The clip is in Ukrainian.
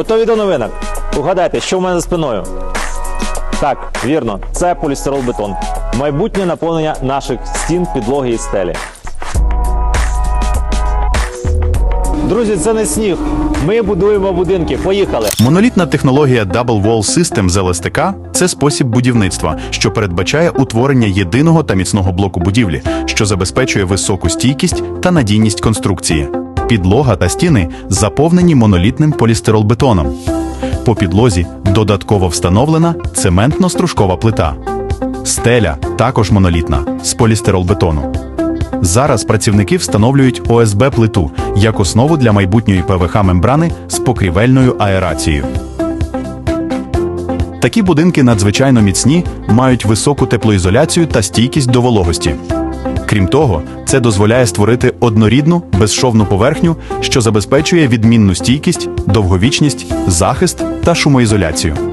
Готові до новинок? Угадайте, що в мене за спиною? Так, вірно, це полістирол-бетон. Майбутнє наповнення наших стін, підлоги і стелі. Друзі, це не сніг. Ми будуємо будинки. Поїхали. Монолітна технологія Double Wall System з ЛСТК – це спосіб будівництва, що передбачає утворення єдиного та міцного блоку будівлі, що забезпечує високу стійкість та надійність конструкції. Підлога та стіни заповнені монолітним полістиролбетоном. По підлозі додатково встановлена цементно-стружкова плита. Стеля також монолітна з полістиролбетону. Зараз працівники встановлюють ОСБ плиту як основу для майбутньої ПВХ мембрани з покрівельною аерацією. Такі будинки надзвичайно міцні, мають високу теплоізоляцію та стійкість до вологості. Крім того, це дозволяє створити однорідну безшовну поверхню, що забезпечує відмінну стійкість, довговічність, захист та шумоізоляцію.